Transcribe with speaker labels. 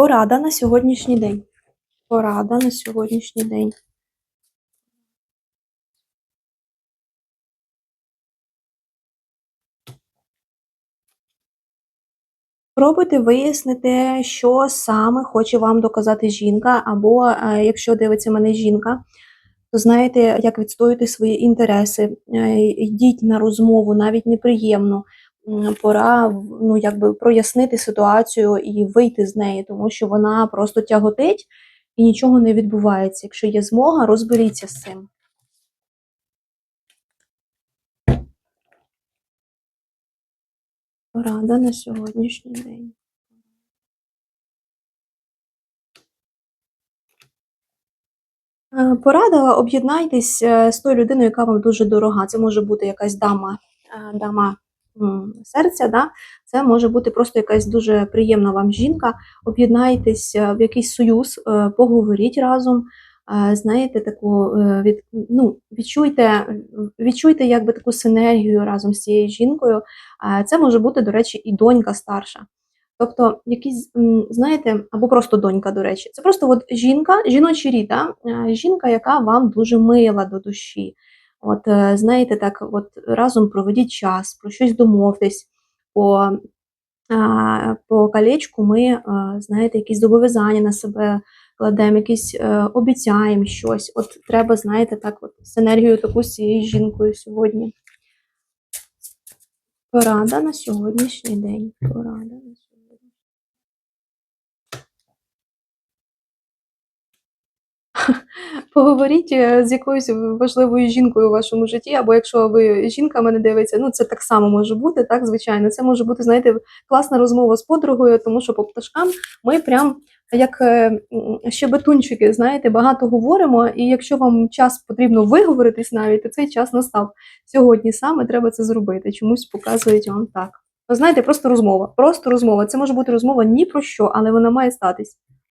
Speaker 1: Порада на сьогоднішній день. Порада на сьогоднішній день. Пробуйте вияснити, що саме хоче вам доказати жінка, або е, якщо дивиться мене жінка, то знаєте, як відстоювати свої інтереси. Е, Йдіть на розмову, навіть неприємно. Пора ну, якби прояснити ситуацію і вийти з неї, тому що вона просто тяготить і нічого не відбувається. Якщо є змога, розберіться з цим. Порада на сьогоднішній день. Е, Порада об'єднайтесь е, з тою людиною, яка вам дуже дорога. Це може бути якась дама, е, дама серця, да? це може бути просто якась дуже приємна вам жінка. Об'єднайтесь е, в якийсь союз, е, поговоріть разом. е, Знаєте, таку від, ну, відчуйте, відчуйте якби таку синергію разом з цією жінкою. Це може бути, до речі, і донька старша. Тобто, якісь, знаєте, або просто донька, до речі, це просто от жінка, жіночий рід, да? е, жінка, яка вам дуже мила до душі. От, е, знаєте, так, от разом проведіть час, про щось домовтесь. По, по колечку ми, е, знаєте, якісь зобов'язання на себе кладемо, якісь е, обіцяємо щось. От треба, знаєте, так, от синергію таку з цією жінкою сьогодні. Порада на сьогоднішній день. Порада на сьогодні. Поговоріть е, з якоюсь важливою жінкою у вашому житті, або якщо ви жінка мене дивиться, ну це так само може бути, так звичайно. Це може бути, знаєте, класна розмова з подругою, тому що по пташкам ми прям як е, щебетунчики, знаєте, багато говоримо, і якщо вам час потрібно виговоритись навіть, то цей час настав. Сьогодні саме треба це зробити. Чомусь показують вам так. Ви знаєте, просто розмова. Просто розмова. Це може бути розмова ні про що, але вона має статись.